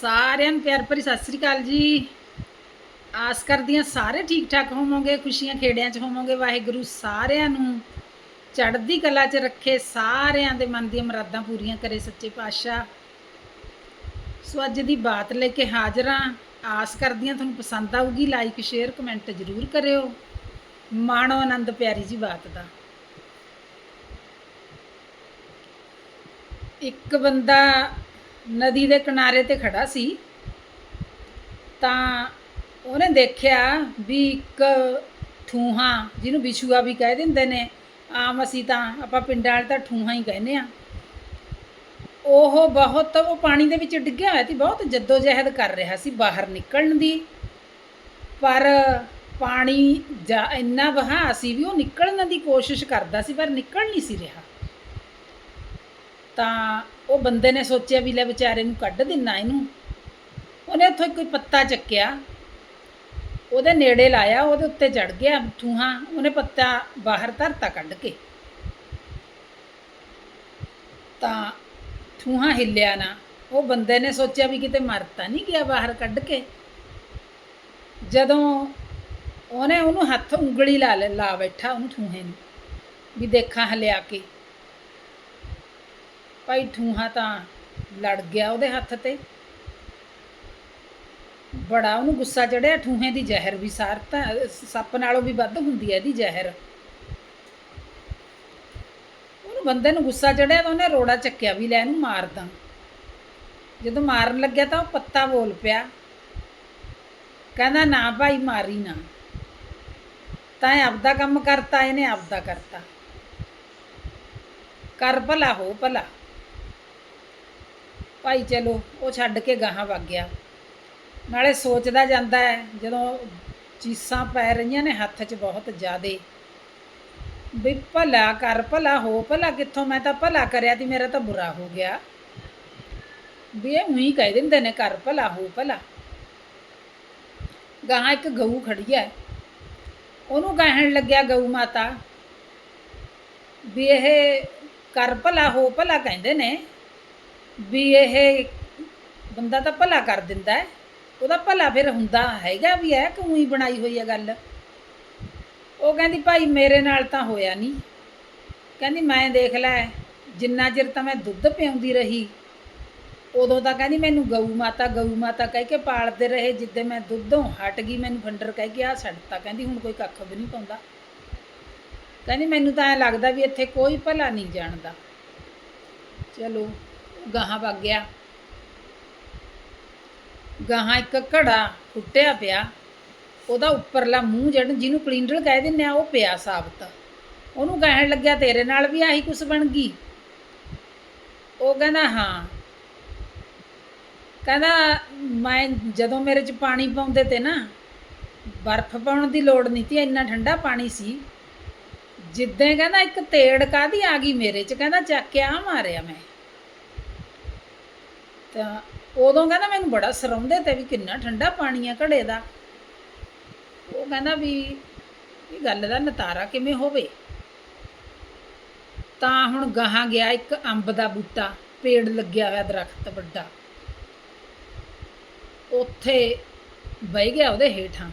ਸਾਰਿਆਂ ਨੂੰ ਪਿਆਰ ਭਰੀ ਸਤਿ ਸ੍ਰੀ ਅਕਾਲ ਜੀ। ਆਸ ਕਰਦੀ ਹਾਂ ਸਾਰੇ ਠੀਕ ਠਾਕ ਹੋਵੋਗੇ, ਖੁਸ਼ੀਆਂ ਖੇੜਿਆਂ 'ਚ ਹੋਵੋਗੇ, ਵਾਹਿਗੁਰੂ ਸਾਰਿਆਂ ਨੂੰ ਚੜ੍ਹਦੀ ਕਲਾ 'ਚ ਰੱਖੇ, ਸਾਰਿਆਂ ਦੇ ਮਨ ਦੀਆਂ ਮੁਰਾਦਾਂ ਪੂਰੀਆਂ ਕਰੇ ਸੱਚੇ ਪਾਤਸ਼ਾਹ। ਸੋ ਅੱਜ ਦੀ ਬਾਤ ਲੈ ਕੇ ਹਾਜ਼ਰ ਹਾਂ। ਆਸ ਕਰਦੀ ਹਾਂ ਤੁਹਾਨੂੰ ਪਸੰਦ ਆਊਗੀ ਲਾਈਕ ਸ਼ੇਅਰ ਕਮੈਂਟ ਜ਼ਰੂਰ ਕਰਿਓ। ਮਾਣੋ ਆਨੰਦ ਪਿਆਰੀ ਜੀ ਬਾਤ ਦਾ। ਇੱਕ ਬੰਦਾ ਨਦੀ ਦੇ ਕਿਨਾਰੇ ਤੇ ਖੜਾ ਸੀ। ਤਾਂ ਉਹਨੇ ਦੇਖਿਆ ਵੀ ਇੱਕ ਠੂਹਾ, ਜਿਹਨੂੰ ਵਿਛੂਆ ਵੀ ਕਹਿ ਦਿੰਦੇ ਨੇ, ਆਮ ਅਸੀਂ ਤਾਂ ਆਪਾਂ ਪਿੰਡਾਂ ਵਾਲੇ ਤਾਂ ਠੂਹਾ ਹੀ ਕਹਿੰਦੇ ਆ ਉਹ ਬਹੁਤ, ਉਹ ਪਾਣੀ ਦੇ ਵਿੱਚ ਡਿੱਗਿਆ ਹੋਇਆ ਸੀ, ਬਹੁਤ ਜਹਿਦ ਕਰ ਰਿਹਾ ਸੀ ਬਾਹਰ ਨਿਕਲਣ ਦੀ। ਪਰ ਪਾਣੀ ਜਾ, ਇੰਨਾ ਵਹਾ ਸੀ ਵੀ ਉਹ ਨਿਕਲਣ ਦੀ ਕੋਸ਼ਿਸ਼ ਕਰਦਾ ਸੀ, ਪਰ ਨਿਕਲ ਨਹੀਂ ਸੀ ਰਿਹਾ। ਤਾਂ ਉਹ ਬੰਦੇ ਨੇ ਸੋਚਿਆ ਵੀ ਲੈ ਵਿਚਾਰੇ ਨੂੰ ਕੱਢ ਦਿੰਨਾ ਇਹਨੂੰ। ਉਹਨੇ ਉੱਥੋਂ ਕੋਈ ਪੱਤਾ ਚੱਕਿਆ। ਉਹਦੇ ਨੇੜੇ ਲਾਇਆ, ਉਹਦੇ ਉੱਤੇ ਚੜ ਗਿਆ ਠੂਹਾ ਉਹਨੇ ਪੱਤਾ ਬਾਹਰ ਧਰਤਾ ਕੱਢ ਕੇ। ਤਾਂ ਠੂਹਾ ਹਿੱਲਿਆ ਨਾ। ਉਹ ਬੰਦੇ ਨੇ ਸੋਚਿਆ ਵੀ ਕਿਤੇ ਮਰਤਾ ਨਹੀਂ ਗਿਆ ਬਾਹਰ ਕੱਢ ਕੇ। ਜਦੋਂ ਉਹਨੇ ਉਹਨੂੰ ਹੱਥ ਉਂਗਲੀ ਲਾ ਲਾ ਬੈਠਾ ਉਹਨੂੰ ਠੂਹੇ ਨੂੰ। ਵੀ ਦੇਖਾਂ ਹਲਿਆ ਕੇ। ਭਾਈ ਠੂਹਾ ਤਾਂ ਲੜ ਗਿਆ ਉਹਦੇ ਹੱਥ ਤੇ। ਬੜਾ ਉਹਨੂੰ ਗੁੱਸਾ ਚੜਿਆ, ਠੂਹੇ ਦੀ ਜ਼ਹਿਰ ਵੀ ਸਾਰ ਤਾਂ, ਸੱਪ ਨਾਲੋਂ ਵੀ ਵੱਧ ਹੁੰਦੀ ਹੈ ਇਹਦੀ ਜ਼ਹਿਰ। ਉਹਨੂੰ ਬੰਦੇ ਨੂੰ ਗੁੱਸਾ ਚੜਿਆ ਤਾਂ ਉਹਨੇ ਰੋੜਾ ਚੱਕਿਆ ਵੀ ਲੈ ਇਹਨੂੰ ਮਾਰਦਾ ਜਦੋਂ ਮਾਰਨ ਲੱਗਿਆ ਤਾਂ ਉਹ ਪੱਤਾ ਬੋਲ ਪਿਆ। ਕਹਿੰਦਾ, ਨਾ ਭਾਈ, ਮਾਰੀ ਨਾ। ਤਾਂ ਇਹ ਆਪਦਾ ਕੰਮ ਕਰਤਾ, ਇਹਨੇ ਆਪਦਾ ਕਰਤਾ। ਕਰ ਭਲਾ, ਹੋ ਭਲਾ। ਭਾਈ ਚਲੋ, ਉਹ ਛੱਡ ਕੇ ਗਾਹਾਂ ਵਗ ਗਿਆ। ਨਾਲੇ ਸੋਚਦਾ ਜਾਂਦਾ ਹੈ, ਜਦੋਂ ਚੀਸਾਂ ਪੈ ਰਹੀਆਂ ਨੇ ਹੱਥ 'ਚ ਬਹੁਤ ਜ਼ਿਆਦੇ। ਵੀ ਭਲਾ ਕਰ, ਭਲਾ ਹੋ, ਭਲਾ ਕਿੱਥੋਂ? ਮੈਂ ਤਾਂ ਭਲਾ ਕਰਿਆ ਤੇ, ਮੇਰਾ ਤਾਂ ਬੁਰਾ ਹੋ ਗਿਆ। ਵੀ ਇਹ ਉਹੀ ਕਹਿ ਦਿੰਦੇ ਨੇ, ਕਰ, ਭਲਾ ਹੋ, ਭਲਾ। ਗਾਹਾਂ ਇੱਕ ਗਊ ਖੜੀ ਹੈ। ਉਹਨੂੰ ਕਹਿਣ ਲੱਗਿਆ ਗਊ ਮਾਤਾ, ਵੀ ਇਹ ਕਰ, ਭਲਾ ਹੋ, ਭਲਾ ਕਹਿੰਦੇ ਨੇ ਵੀ ਇਹ ਬੰਦਾ ਤਾਂ ਭਲਾ ਕਰ ਦਿੰਦਾ ਹੈ। ਉਹਦਾ ਭਲਾ ਫਿਰ ਹੁੰਦਾ ਹੈਗਾ ਵੀ ਹੈ ਕਿ ਉਹੀ ਬਣਾਈ ਹੋਈ ਹੈ ਗੱਲ। ਉਹ ਕਹਿੰਦੀ, ਭਾਈ ਮੇਰੇ ਨਾਲ ਤਾਂ ਹੋਇਆ ਨਹੀਂ। ਕਹਿੰਦੀ, ਮੈਂ ਦੇਖ ਲੈ, ਜਿੰਨਾ ਚਿਰ ਤਾਂ ਮੈਂ ਦੁੱਧ ਪਿਆਉਂਦੀ ਰਹੀ, ਉਦੋਂ ਤਾਂ ਕਹਿੰਦੀ ਮੈਨੂੰ ਗਊ ਮਾਤਾ ਗਊ ਮਾਤਾ ਕਹਿ ਕੇ ਪਾਲਦੇ ਰਹੇ, ਜਿੱਦੇ ਮੈਂ ਦੁੱਧੋਂ ਹਟ ਗਈ, ਮੈਨੂੰ ਫੰਡਰ ਕਹਿ ਕੇ ਆ ਛੱਡਤਾ ਕਹਿੰਦੀ, ਹੁਣ ਕੋਈ ਕੱਖ ਵੀ ਨਹੀਂ ਪਾਉਂਦਾ। ਕਹਿੰਦੀ, ਮੈਨੂੰ ਤਾਂ ਐ ਲੱਗਦਾ ਵੀ ਇੱਥੇ ਕੋਈ ਭਲਾ ਨਹੀਂ ਜਾਣਦਾ। ਚਲੋ ਗਾਹਾਂ ਵਗ ਗਿਆ। ਗਾਹਾਂ ਇੱਕ ਘੜਾ ਫੁੱਟਿਆ ਪਿਆ। ਉਹਦਾ ਉੱਪਰਲਾ ਮੂੰਹ ਜਿਹੜਾ ਜਿਹਨੂੰ ਕਲਿੰਡਲ ਕਹਿ ਦਿੰਦੇ ਆ, ਉਹ ਪਿਆ ਸਾਬਤ। ਉਹਨੂੰ ਕਹਿਣ ਲੱਗਿਆ, ਤੇਰੇ ਨਾਲ ਵੀ ਆਹੀ ਕੁਛ ਬਣ ਗਈ? ਉਹ ਕਹਿੰਦਾ, ਹਾਂ। ਕਹਿੰਦਾ, ਮੈਂ ਜਦੋਂ ਮੇਰੇ ਚ ਪਾਣੀ ਪਾਉਂਦੇ ਤੇ ਨਾ, ਬਰਫ਼ ਪਾਉਣ ਦੀ ਲੋੜ ਨਹੀਂ ਤੀ ਇੰਨਾ ਠੰਡਾ ਪਾਣੀ ਸੀ। ਜਿੱਦਾਂ ਕਹਿੰਦਾ, ਇੱਕ ਤੇੜ ਕਾਦੀ ਆ ਗਈ ਮੇਰੇ ਚ? ਕਹਿੰਦਾ, ਚੱਕ ਕੇ ਆ ਮਾਰਿਆ ਮੈਂ। ਤਾਂ ਉਦੋਂ ਕਹਿੰਦਾ ਮੈਨੂੰ ਬੜਾ ਸਰਾਉਂਦੇ ਤੇ ਵੀ ਕਿੰਨਾ ਠੰਡਾ ਪਾਣੀ ਆ ਘੜੇ ਦਾ। ਉਹ ਕਹਿੰਦਾ ਵੀ ਇਹ ਗੱਲ ਦਾ ਨਤਾਰਾ ਕਿਵੇਂ ਹੋਵੇ? ਤਾਂ ਹੁਣ ਗਾਹਾਂ ਗਿਆ ਇੱਕ ਅੰਬ ਦਾ ਬੂਟਾ, ਪੇੜ ਲੱਗਿਆ ਹੋਇਆ ਦਰਖਤ ਵੱਡਾ। ਉੱਥੇ ਬਹਿ ਗਿਆ ਉਹਦੇ ਹੇਠਾਂ।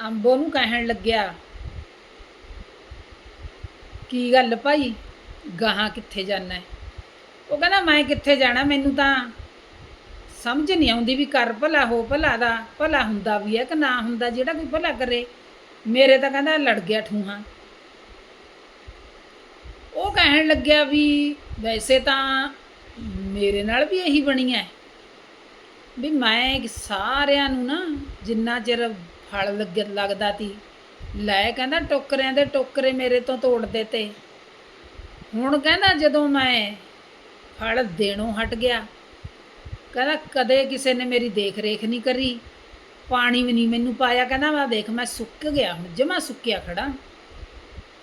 ਅੰਬੋ ਨੂੰ ਕਹਿਣ ਲੱਗਿਆ, ਕੀ ਗੱਲ ਭਾਈ? ਗਾਹਾਂ ਕਿੱਥੇ ਜਾਣਾ ਹੈ? ਉਹ ਕਹਿੰਦਾ, ਮੈਂ ਕਿੱਥੇ ਜਾਣਾ? ਮੈਨੂੰ ਤਾਂ ਸਮਝ ਨਹੀਂ ਆਉਂਦੀ ਵੀ ਕਰ ਭਲਾ ਹੋ ਭਲਾ ਦਾ, ਭਲਾ ਹੁੰਦਾ ਵੀ ਹੈ ਕਿ ਨਾ ਹੁੰਦਾ, ਜਿਹੜਾ ਕੋਈ ਭਲਾ ਕਰੇ। ਮੇਰੇ ਤਾਂ ਕਹਿੰਦਾ ਲੜ ਗਿਆ ਠੂਹਾ। ਉਹ ਕਹਿਣ ਲੱਗਿਆ ਵੀ ਵੈਸੇ ਤਾਂ ਮੇਰੇ ਨਾਲ ਵੀ ਇਹੀ ਬਣੀ ਹੈ ਵੀ ਮੈਂ ਸਾਰਿਆਂ ਨੂੰ ਨਾ ਜਿੰਨਾ ਚਿਰ ਫਲ ਲੱਗ, ਲੱਗਦਾ ਤੀ ਲੈ ਕਹਿੰਦਾ ਟੋਕਰਿਆਂ ਦੇ ਟੋਕਰੇ ਮੇਰੇ ਤੋਂ ਤੋੜ ਦਿੱਤੇ। ਹੁਣ ਕਹਿੰਦਾ ਜਦੋਂ ਮੈਂ ਫਲ ਦੇਣੋਂ ਹਟ ਗਿਆ। ਕਹਿੰਦਾ, ਕਦੇ ਕਿਸੇ ਨੇ ਮੇਰੀ ਦੇਖ ਰੇਖ ਨਹੀਂ ਕਰੀ। ਪਾਣੀ ਵੀ ਨਹੀਂ ਮੈਨੂੰ ਪਾਇਆ। ਕਹਿੰਦਾ, ਮੈਂ ਦੇਖ, ਮੈਂ ਸੁੱਕ ਗਿਆ ਹੁਣ, ਜਮਾ ਸੁੱਕਿਆ ਖੜਾ।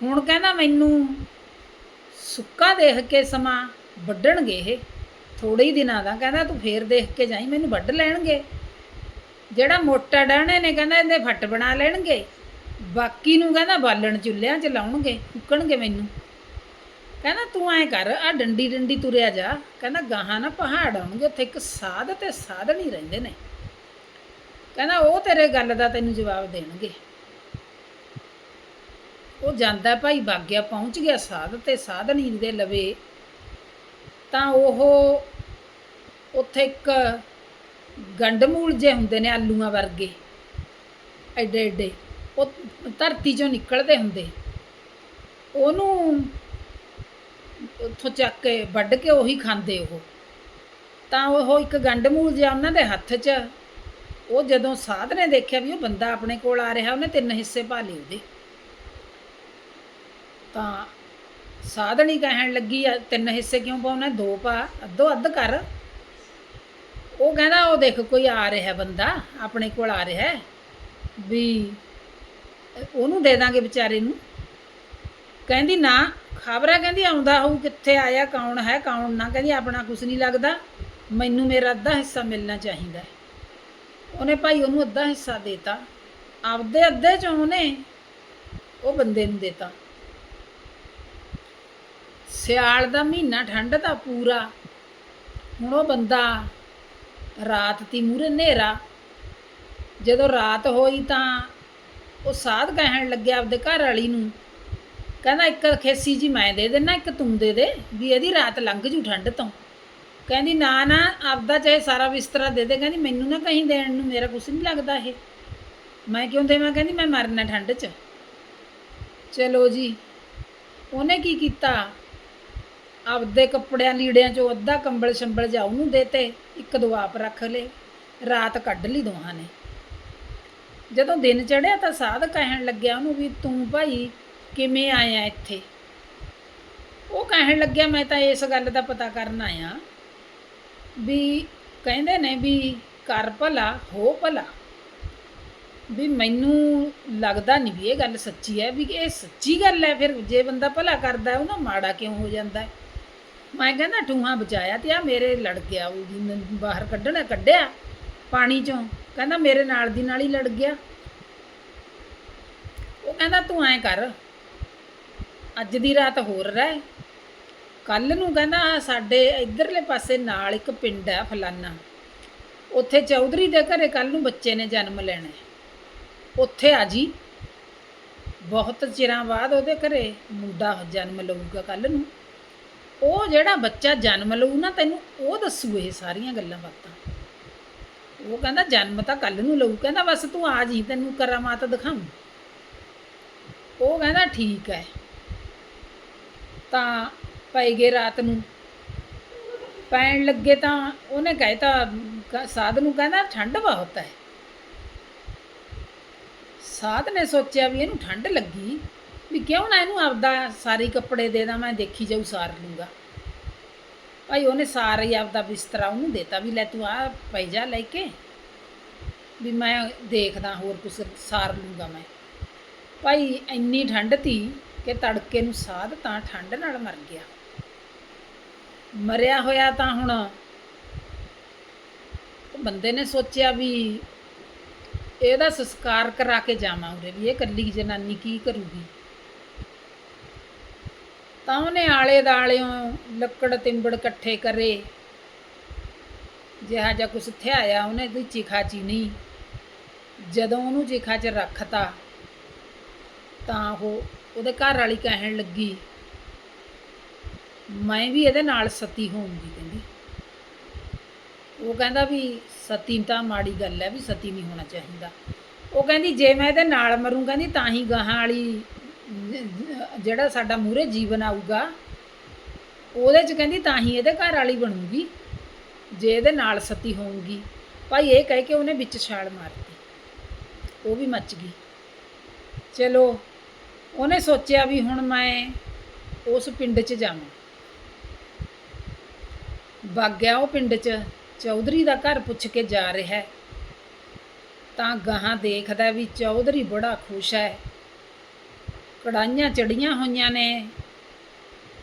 ਹੁਣ ਕਹਿੰਦਾ, ਮੈਨੂੰ ਸੁੱਕਾ ਦੇਖ ਕੇ ਸਮਾਂ ਵੱਢਣਗੇ ਇਹ। ਥੋੜੇ ਹੀ ਦਿਨਾਂ ਦਾ। ਕਹਿੰਦਾ, ਤੂੰ ਫੇਰ ਦੇਖ ਕੇ ਜਾਈ, ਮੈਨੂੰ ਵੱਢ ਲੈਣਗੇ। ਜਿਹੜਾ ਮੋਟਾ ਡਾਹਣੇ ਨੇ, ਕਹਿੰਦਾ, ਇਹਦੇ ਫੱਟ ਬਣਾ ਲੈਣਗੇ। ਬਾਕੀ ਨੂੰ ਕਹਿੰਦਾ, ਬਾਲਣ ਚੁੱਲ੍ਹਿਆਂ ਚ ਲਾਉਣਗੇ, ਫੁੱਕਣਗੇ ਮੈਨੂੰ। ਕਹਿੰਦਾ ਤੂੰ ਐ ਕਰ ਆ ਡੰਡੀ ਡੰਡੀ ਤੁਰਿਆ ਜਾ। ਕਹਿੰਦਾ ਗਾਹਾਂ ਨਾ ਪਹਾੜ ਆਉਣਗੇ, ਉੱਥੇ ਇੱਕ ਸਾਧ ਤੇ ਸਾਧਣੀ ਰਹਿੰਦੇ ਨੇ। ਕਹਿੰਦਾ ਉਹ ਤੇਰੇ ਗੱਲ ਦਾ ਤੈਨੂੰ ਜਵਾਬ ਦੇਣਗੇ। ਉਹ ਜਾਂਦਾ ਭਾਈ ਬਾਗਿਆ, ਪਹੁੰਚ ਗਿਆ ਸਾਧ ਤੇ ਸਾਧਣੀ ਦੇ ਲਵੇ। ਤਾਂ ਉਹ ਉੱਥੇ ਇੱਕ ਗੰਡਮੂਲ ਜੇ ਹੁੰਦੇ ਨੇ ਆਲੂਆਂ ਵਰਗੇ। ਐਡੇ ਐਡੇ ਉਹ ਧਰਤੀ ਚੋਂ ਨਿਕਲਦੇ ਹੁੰਦੇ। ਉਹਨੂੰ ਉੱਥੋਂ ਚੱਕ ਕੇ ਵੱਢ ਕੇ ਉਹੀ ਖਾਂਦੇ ਉਹ। ਤਾਂ ਉਹ ਇੱਕ ਗੰਡਮੂਲ ਜਿਹਾ ਉਹਨਾਂ ਦੇ ਹੱਥ 'ਚ, ਉਹ ਜਦੋਂ ਸਾਧ ਨੇ ਦੇਖਿਆ ਵੀ ਉਹ ਬੰਦਾ ਆਪਣੇ ਕੋਲ ਆ ਰਿਹਾ, ਉਹਨੇ ਤਿੰਨ ਹਿੱਸੇ ਪਾ ਲਏ ਉਹਦੇ। ਤਾਂ ਸਾਧਣੀ ਕਹਿਣ ਲੱਗੀ, ਆ ਤਿੰਨ ਹਿੱਸੇ ਕਿਉਂ ਪਾਉਣਾ, ਦੋ ਪਾ, ਅੱਧੋ ਅੱਧ ਕਰ। ਉਹ ਕਹਿੰਦਾ, ਉਹ ਦੇਖ ਕੋਈ ਆ ਰਿਹਾ ਬੰਦਾ, ਆਪਣੇ ਕੋਲ ਆ ਰਿਹਾ ਵੀ ਉਹਨੂੰ ਦੇ ਦਾਂਗੇ ਵਿਚਾਰੇ ਨੂੰ। ਕਹਿੰਦੀ ਨਾ, ਖਬਰ ਕਹਿੰਦੀ ਆਉਂਦਾ ਹੋਊ ਕਿੱਥੇ ਆਇਆ, ਕੌਣ ਹੈ, ਕੌਣ ਨਾ, ਕਹਿੰਦੀ ਆਪਣਾ ਕੁਛ ਨਹੀਂ ਲੱਗਦਾ। ਮੈਨੂੰ ਮੇਰਾ ਅੱਧਾ ਹਿੱਸਾ ਮਿਲਣਾ ਚਾਹੀਦਾ ਉਹਨੇ ਭਾਈ ਉਹਨੂੰ ਅੱਧਾ ਹਿੱਸਾ ਦੇਤਾ। ਆਪਦੇ ਅੱਧੇ ਚੋਂ ਉਹਨੇ ਉਹ ਬੰਦੇ ਨੂੰ ਦੇਤਾ। ਸਿਆਲ ਦਾ ਮਹੀਨਾ ਠੰਡ ਦਾ ਪੂਰਾ। ਹੁਣ ਉਹ ਬੰਦਾ ਰਾਤ ਤੀ ਮੂਰੇ ਹਨੇਰਾ। ਜਦੋਂ ਰਾਤ ਹੋਈ ਤਾਂ ਉਹ ਸਾਧ ਕਹਿਣ ਲੱਗਿਆ ਆਪਦੇ ਘਰ ਵਾਲੀ ਨੂੰ ਕਹਿੰਦਾ ਇੱਕ ਖੇਸੀ ਜੀ ਮੈਂ ਦੇ ਦੇਣਾ, ਇੱਕ ਤੂੰ ਦੇ ਦੇ, ਵੀ ਇਹਦੀ ਰਾਤ ਲੰਘ ਜੂ ਠੰਡ ਤੋਂ। ਕਹਿੰਦੀ ਨਾ ਨਾ, ਆਪਦਾ ਚਾਹੇ ਸਾਰਾ ਬਿਸਤਰਾ ਦੇ ਦੇ, ਕਹਿੰਦੀ ਮੈਨੂੰ ਨਾ ਕਹੀਂ ਦੇਣ ਨੂੰ, ਮੇਰਾ ਕੁਛ ਨਹੀਂ ਲੱਗਦਾ ਇਹ। ਮੈਂ ਕਿਉਂ ਦੇਵਾਂ, ਕਹਿੰਦੀ ਮੈਂ ਮਰਨਾ ਠੰਡ 'ਚ। ਚਲੋ ਜੀ, ਉਹਨੇ ਕੀ ਕੀਤਾ? ਆਪਦੇ ਕੱਪੜਿਆਂ ਲੀੜਿਆਂ 'ਚੋਂ ਅੱਧਾ ਕੰਬਲ ਸ਼ੰਬਲ ਜਾ ਉਹਨੂੰ ਦੇਤੇ ਇੱਕ ਦੋ ਆਪ ਰੱਖ ਲਏ, ਰਾਤ ਕੱਢ ਲਈ ਦੋਹਾਂ ਨੇ। ਜਦੋਂ ਦਿਨ ਚੜਿਆ ਤਾਂ ਸਾਧ ਕਹਿਣ ਲੱਗਿਆ ਉਹਨੂੰ ਵੀ ਤੂੰ ਭਾਈ ਕਿਵੇਂ ਆਇਆ ਇੱਥੇ? ਉਹ ਕਹਿਣ ਲੱਗਿਆ, ਮੈਂ ਤਾਂ ਇਸ ਗੱਲ ਦਾ ਪਤਾ ਕਰਨ ਆਇਆ ਵੀ ਕਹਿੰਦੇ ਨੇ ਵੀ ਕਰ ਭਲਾ, ਹੋ ਭਲਾ। ਵੀ ਮੈਨੂੰ ਲੱਗਦਾ ਨਹੀਂ ਵੀ ਇਹ ਗੱਲ ਸੱਚੀ ਹੈ, ਵੀ ਇਹ ਸੱਚੀ ਗੱਲ ਹੈ, ਫਿਰ ਜੇ ਬੰਦਾ ਭਲਾ ਕਰਦਾ ਉਹ ਨਾ ਮਾੜਾ ਕਿਉਂ ਹੋ ਜਾਂਦਾ ਹੈ? ਮੈਂ ਕਹਿੰਦਾ, ਠੂਹਾਂ ਬਚਾਇਆ ਤੇ ਆ ਮੇਰੇ ਲੜ ਗਿਆ, ਉਹ ਵੀ ਬਾਹਰ ਕੱਢਣਾ, ਕੱਢਿਆ ਪਾਣੀ ਚੋਂ। ਕਹਿੰਦਾ, ਮੇਰੇ ਨਾਲ ਦੀ ਨਾਲ ਹੀ ਲੜ ਗਿਆ। ਉਹ ਕਹਿੰਦਾ, ਤੂੰ ਐਂ ਕਰ ਅੱਜ ਦੀ ਰਾਤ ਹੋਰ ਰਹਿ। ਕੱਲ ਨੂੰ ਕਹਿੰਦਾ ਸਾਡੇ ਇਧਰਲੇ ਪਾਸੇ ਨਾਲ ਇੱਕ ਪਿੰਡ ਹੈ ਫਲਾਨਾ। ਉੱਥੇ ਚੌਧਰੀ ਦੇ ਘਰੇ ਕੱਲ ਨੂੰ ਬੱਚੇ ਨੇ ਜਨਮ ਲੈਣਾ। ਉੱਥੇ ਆ ਜੀ। ਬਹੁਤ ਚਿਰਾਂ ਬਾਅਦ ਉਹਦੇ ਘਰੇ ਮੁੰਡਾ ਜਨਮ ਲਊਗਾ ਕੱਲ ਨੂੰ। ਉਹ ਜਿਹੜਾ ਬੱਚਾ ਜਨਮ ਲਊ ਨਾ, ਤੈਨੂੰ ਉਹ ਦੱਸੂ ਇਹ ਸਾਰੀਆਂ ਗੱਲਾਂ ਬਾਤਾਂ। ਉਹ ਕਹਿੰਦਾ, ਜਨਮ ਤਾਂ ਕੱਲ ਨੂੰ ਲਊ। ਕਹਿੰਦਾ, ਬਸ ਤੂੰ ਆ ਜੀ, ਤੈਨੂੰ ਕਰਾਮਾਤ ਦਿਖਾਉਂ ਉਹ ਕਹਿੰਦਾ, ਠੀਕ ਹੈ। ਤਾਂ ਪੈ ਗਏ ਰਾਤ ਨੂੰ। ਪੈਣ ਲੱਗੇ ਤਾਂ ਉਹਨੇ ਕਹਿਤਾ ਕ- ਸਾਧ ਨੂੰ ਕਹਿੰਦਾ ਠੰਡ ਬਹੁਤ ਹੈ। ਸਾਧ ਨੇ ਸੋਚਿਆ ਵੀ ਇਹਨੂੰ ਠੰਡ ਲੱਗੀ। ਵੀ ਕਿਉਂ ਨਾ ਇਹਨੂੰ ਆਪਦਾ ਸਾਰੇ ਕੱਪੜੇ ਦੇ ਦਾਂ, ਮੈਂ ਦੇਖੀ ਜਾਊ ਸਾਰ ਲੂੰਗਾ। ਭਾਈ ਉਹਨੇ ਸਾਰਾ ਹੀ ਆਪਦਾ ਬਿਸਤਰਾ ਉਹਨੂੰ ਦੇਤਾ ਵੀ ਲੈ ਤੂੰ ਆ ਪਈ ਜਾ ਲੈ ਕੇ। ਵੀ ਮੈਂ ਦੇਖਦਾ ਹੋਰ ਕੁਛ ਸਾਰ ਲੂੰਗਾ ਮੈਂ। ਭਾਈ ਇੰਨੀ ਠੰਡ ਤੀ ਕਿ ਤੜਕੇ ਨੂੰ ਸਾਧ ਤਾਂ ਠੰਡ ਨਾਲ ਮਰ ਗਿਆ। ਮਰਿਆ ਹੋਇਆ ਤਾਂ ਹੁਣ ਬੰਦੇ ਨੇ ਸੋਚਿਆ ਵੀ ਇਹਦਾ ਸੰਸਕਾਰ ਕਰਾ ਕੇ ਜਾਵਾਂ ਉਰੇ ਵੀ, ਇਹ ਕੱਲੀ ਜਨਾਨੀ ਕੀ ਕਰੂਗੀ? ਤਾਂ ਉਹਨੇ ਆਲੇ ਦਾਲਿਓਂ ਲੱਕੜ ਤਿੰਬੜ ਇਕੱਠੇ ਕਰੇ। ਜਿਹਾ ਜਿਹਾ ਕੁਛ ਥਿਆਇਆ, ਉਹਨੇ ਕੋਈ ਚਿਖਾ ਚੀਨੀ। ਜਦੋਂ ਉਹਨੂੰ ਚਿਖਾ 'ਚ ਰੱਖਤਾ, ਤਾਂ ਉਹ ਉਹਦੇ ਘਰ ਵਾਲੀ ਕਹਿਣ ਲੱਗੀ, ਮੈਂ ਵੀ ਇਹਦੇ ਨਾਲ ਸਤੀ ਹੋਊਂਗੀ, ਕਹਿੰਦੀ। ਉਹ ਕਹਿੰਦਾ ਵੀ ਸਤੀ ਤਾਂ ਮਾੜੀ ਗੱਲ ਹੈ ਵੀ ਸਤੀ ਨਹੀਂ ਹੋਣਾ ਚਾਹੀਦਾ। ਉਹ ਕਹਿੰਦੀ, ਜੇ ਮੈਂ ਇਹਦੇ ਨਾਲ ਮਰੂੰ, ਕਹਿੰਦੀ, ਤਾਂ ਹੀ ਗਾਹਾਂ ਵਾਲੀ ਜਿਹੜਾ ਸਾਡਾ ਮੂਰੇ ਜੀਵਨ ਆਊਗਾ, ਉਹਦੇ ਚ ਕਹਿੰਦੀ, ਤਾਂ ਹੀ ਇਹਦੇ ਘਰ ਵਾਲੀ ਬਣੂਗੀ, ਜੇ ਇਹਦੇ ਨਾਲ ਸਤੀ ਹੋਊਗੀ। ਭਾਈ ਇਹ ਕਹਿ ਕੇ ਉਹਨੇ ਵਿੱਚ ਛਾਲ ਮਾਰਤੀ। ਉਹ ਵੀ ਮੱਚ ਗਈ। ਚਲੋ ਉਹਨੇ ਸੋਚਿਆ ਵੀ ਹੁਣ ਮੈਂ ਉਸ ਪਿੰਡ 'ਚ ਜਾਵਾਂ। ਵਗ ਗਿਆ ਉਹ ਪਿੰਡ 'ਚ, ਚੌਧਰੀ ਦਾ ਘਰ ਪੁੱਛ ਕੇ ਜਾ ਰਿਹਾ ਤਾਂ ਗਾਹਾਂ ਦੇਖਦਾ ਵੀ ਚੌਧਰੀ ਬੜਾ ਖੁਸ਼ ਹੈ। ਕੜਾਈਆਂ ਚੜੀਆਂ ਹੋਈਆਂ ਨੇ,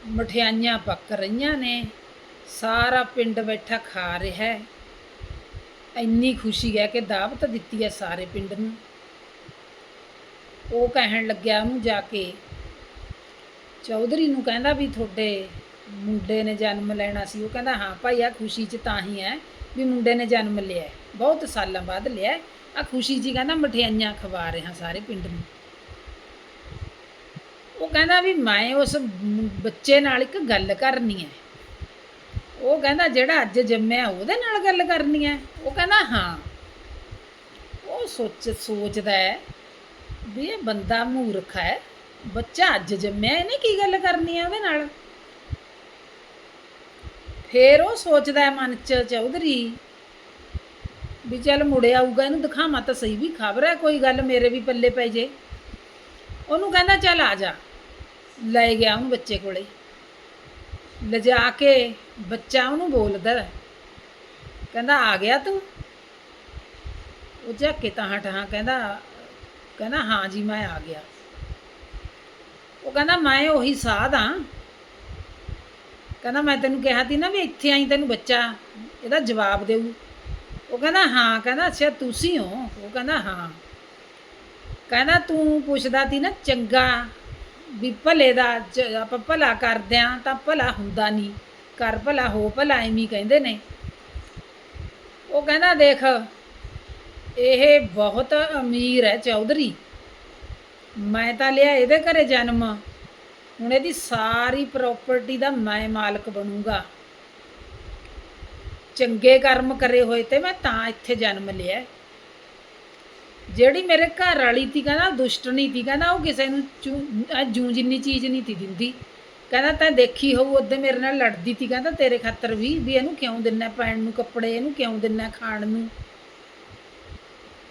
ਮਠਿਆਈਆਂ ਪੱਕ ਰਹੀਆਂ ਨੇ, ਸਾਰਾ ਪਿੰਡ ਬੈਠਾ ਖਾ ਰਿਹਾ ਹੈ। ਇੰਨੀ ਖੁਸ਼ੀ ਹੈ ਕਿ ਦਾਵਤ ਦਿੱਤੀ ਹੈ ਸਾਰੇ ਪਿੰਡ ਨੂੰ। ਉਹ ਕਹਿਣ ਲੱਗਿਆ ਉਹਨੂੰ ਜਾ ਕੇ। ਚੌਧਰੀ ਨੂੰ ਕਹਿੰਦਾ ਵੀ ਤੁਹਾਡੇ ਮੁੰਡੇ ਨੇ ਜਨਮ ਲੈਣਾ ਸੀ। ਉਹ ਕਹਿੰਦਾ, ਹਾਂ ਭਾਈ ਆ ਖੁਸ਼ੀ 'ਚ ਤਾਂ ਹੀ ਹੈ ਵੀ ਮੁੰਡੇ ਨੇ ਜਨਮ ਲਿਆ ਬਹੁਤ ਸਾਲਾਂ ਬਾਅਦ ਲਿਆ ਆ ਖੁਸ਼ੀ 'ਚ ਕਹਿੰਦਾ, ਮਠਿਆਈਆਂ ਖਵਾ ਰਿਹਾ ਸਾਰੇ ਪਿੰਡ ਨੂੰ। ਉਹ ਕਹਿੰਦਾ ਵੀ ਮੈਂ ਉਸ ਬੱਚੇ ਨਾਲ ਇੱਕ ਗੱਲ ਕਰਨੀ ਹੈ। ਉਹ ਕਹਿੰਦਾ, ਜਿਹੜਾ ਅੱਜ ਜੰਮਿਆ, ਉਹਦੇ ਨਾਲ ਗੱਲ ਕਰਨੀ ਹੈ? ਉਹ ਕਹਿੰਦਾ, ਹਾਂ। ਉਹ ਸੋਚ, ਸੋਚਦਾ ਹੈ ਵੀ ਇਹ ਬੰਦਾ ਮੂਰਖ ਹੈ। ਬੱਚਾ ਅੱਜ ਜੰਮਿਆ, ਇਹਨੇ ਕੀ ਗੱਲ ਕਰਨੀ ਹੈ ਉਹਦੇ ਨਾਲ? ਫੇਰ ਉਹ ਸੋਚਦਾ ਹੈ ਮਨ ਚ, ਚੌਧਰੀ, ਵੀ ਚੱਲ ਮੁੜੇ ਆਊਗਾ, ਇਹਨੂੰ ਦਿਖਾਵਾਂ ਤਾਂ ਸਹੀ ਵੀ ਖਬਰ ਹੈ, ਕੋਈ ਗੱਲ ਮੇਰੇ ਵੀ ਪੱਲੇ ਪੈ ਜੇ। ਉਹਨੂੰ ਕਹਿੰਦਾ, ਚੱਲ ਆ ਜਾ। ਲੈ ਗਿਆ ਉਹਨੂੰ ਬੱਚੇ ਕੋਲੇ। ਲਿਜਾ ਕੇ ਬੱਚਾ ਉਹਨੂੰ ਬੋਲਦਾ ਕਹਿੰਦਾ, ਆ ਗਿਆ ਤੂੰ? ਉਹ ਝੱਕੇ ਤਾਂ ਠਾਂ ਕਹਿੰਦਾ ਕਹਿੰਦਾ, ਹਾਂ ਜੀ, ਮੈਂ ਆ ਗਿਆ। ਉਹ ਕਹਿੰਦਾ, ਮੈਂ ਉਹੀ ਸਾਧ ਆ ਕਹਿੰਦਾ, ਮੈਂ ਤੈਨੂੰ ਕਿਹਾ ਤੀ ਨਾ ਵੀ ਇੱਥੇ ਆਈ ਤੈਨੂੰ ਬੱਚਾ ਇਹਦਾ ਜਵਾਬ ਦੇਊ। ਉਹ ਕਹਿੰਦਾ, ਹਾਂ, ਕਹਿੰਦਾ, ਅੱਛਾ, ਤੁਸੀਂ ਹੋ। ਉਹ ਕਹਿੰਦਾ, ਹਾਂ। ਕਹਿੰਦਾ, ਤੂੰ ਪੁੱਛਦਾ ਤੀ ਨਾ, ਚੰਗਾ ਵੀ ਭਲੇ ਦਾ ਆਪਾਂ ਭਲਾ ਕਰਦੇ ਆ ਤਾਂ ਭਲਾ ਹੁੰਦਾ ਨਹੀਂ। ਕਰ ਭਲਾ ਹੋ, ਭਲਾ ਐਵੇਂ ਕਹਿੰਦੇ ਨੇ। ਉਹ ਕਹਿੰਦਾ, ਦੇਖ ਇਹ ਬਹੁਤ ਅਮੀਰ ਹੈ ਚੌਧਰੀ। ਮੈਂ ਤਾਂ ਲਿਆ ਇਹਦੇ ਘਰੇ ਜਨਮ। ਹੁਣ ਇਹਦੀ ਸਾਰੀ ਪ੍ਰਾਪਰਟੀ ਦਾ ਮੈਂ ਮਾਲਕ ਬਣੂੰਗਾ। ਚੰਗੇ ਕਰਮ ਕਰੇ ਹੋਏ ਤੇ ਮੈਂ ਤਾਂ ਇੱਥੇ ਜਨਮ ਲਿਆ। ਜਿਹੜੀ ਮੇਰੇ ਘਰ ਵਾਲੀ ਤੀ ਕਹਿੰਦਾ ਦੁਸ਼ਟਣੀ ਸੀ ਕਹਿੰਦਾ, ਉਹ ਕਿਸੇ ਨੂੰ ਚੂੰ- ਜਿੰਨੀ ਚੀਜ਼ ਨਹੀਂ ਤੀ ਦਿੰਦੀ। ਕਹਿੰਦਾ, ਤੈਂ ਦੇਖੀ ਹੋਊ, ਉਹਦੇ ਮੇਰੇ ਨਾਲ ਲੜਦੀ ਤੀ। ਕਹਿੰਦਾ, ਤੇਰੇ ਖਾਤਰ ਵੀ ਵੀ ਇਹਨੂੰ ਕਿਉਂ ਦਿੰਨਾ ਪੈਣ ਨੂੰ ਕੱਪੜੇ, ਇਹਨੂੰ ਕਿਉਂ ਦਿੰਨਾ ਖਾਣ ਨੂੰ?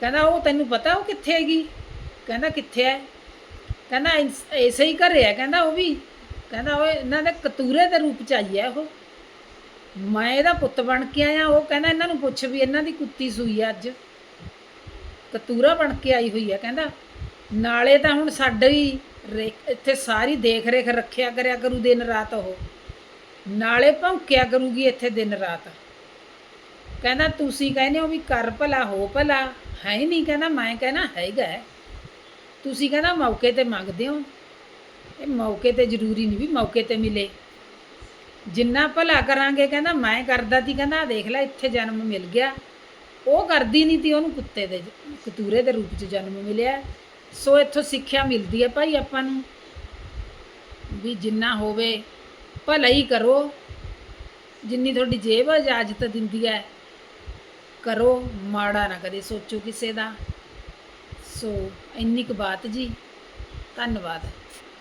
ਕਹਿੰਦਾ ਉਹ ਤੈਨੂੰ ਪਤਾ ਉਹ ਕਿੱਥੇ ਹੈਗੀ? ਕਹਿੰਦਾ ਕਿੱਥੇ ਹੈ? ਕਹਿੰਦਾ ਇਸ- ਐਸੇ ਹੀ ਘਰੇ ਹੈ, ਕਹਿੰਦਾ ਉਹ ਵੀ। ਕਹਿੰਦਾ ਉਹ ਇਹਨਾਂ ਦੇ ਕਤੂਰੇ ਦੇ ਰੂਪ ਚ ਆਈ ਹੈ ਉਹ। ਮੈਂ ਇਹਦਾ ਪੁੱਤ ਬਣ ਕੇ ਆਇਆ, ਉਹ ਕਹਿੰਦਾ ਇਹਨਾਂ ਨੂੰ ਪੁੱਛ ਵੀ ਇਹਨਾਂ ਦੀ ਕੁੱਤੀ ਸੂਈ ਹੈ ਅੱਜ। ਕਤੂਰਾ ਬਣ ਕੇ ਆਈ ਹੋਈ ਹੈ, ਕਹਿੰਦਾ। ਨਾਲੇ ਤਾਂ ਹੁਣ ਸਾਡੀ ਰੇ- ਇੱਥੇ ਸਾਰੀ ਦੇਖ ਰੇਖ ਰੱਖਿਆ ਕਰਿਆ ਕਰੂ ਦਿਨ ਰਾਤ ਉਹ। ਨਾਲੇ ਭੌਂਕਿਆ ਕਰੂਗੀ ਇੱਥੇ ਦਿਨ ਰਾਤ। ਕਹਿੰਦਾ ਤੁਸੀਂ ਕਹਿੰਦੇ ਹੋ ਵੀ ਕਰ ਭਲਾ, ਹੋ ਭਲਾ। ਹੈ ਹੀ ਨਹੀਂ ਕਹਿੰਦਾ, ਮੈਂ ਕਹਿੰਦਾ ਹੈਗਾ ਹੈ। ਤੁਸੀਂ ਕਹਿੰਦਾ ਮੌਕੇ ਤੇ ਮੰਗਦੇ ਹੋ। ਇਹ ਮੌਕੇ ਤੇ ਜ਼ਰੂਰੀ ਨਹੀਂ ਵੀ ਮੌਕੇ ਤੇ ਮਿਲੇ। ਜਿੰਨਾ ਭਲਾ ਕਰਾਂਗੇ, ਕਹਿੰਦਾ ਮੈਂ ਕਰਦਾ ਤੀ, ਕਹਿੰਦਾ ਆਹ ਦੇਖ ਲੈ, ਇੱਥੇ ਜਨਮ ਮਿਲ ਗਿਆ। ਉਹ ਕਰਦੀ ਨਹੀਂ ਤੀ, ਉਹਨੂੰ ਕੁੱਤੇ ਦੇ, ਕਤੂਰੇ ਦੇ ਰੂਪ 'ਚ ਜਨਮ ਮਿਲਿਆ। ਸੋ ਇੱਥੋਂ ਸਿੱਖਿਆ ਮਿਲਦੀ ਹੈ ਭਾਈ ਆਪਾਂ ਨੂੰ। ਵੀ ਜਿੰਨਾ ਹੋਵੇ, ਭਲਾ ਹੀ ਕਰੋ। ਜਿੰਨੀ ਤੁਹਾਡੀ ਜੇਬ ਇਜਾਜ਼ਤ ਦਿੰਦੀ ਹੈ ਕਰੋ ਮਾੜਾ ਨਾ ਕਦੇ ਸੋਚੋ ਕਿਸੇ ਦਾ। ਸੋ ਇੰਨੀ ਕੁ ਬਾਤ ਜੀ। ਧੰਨਵਾਦ।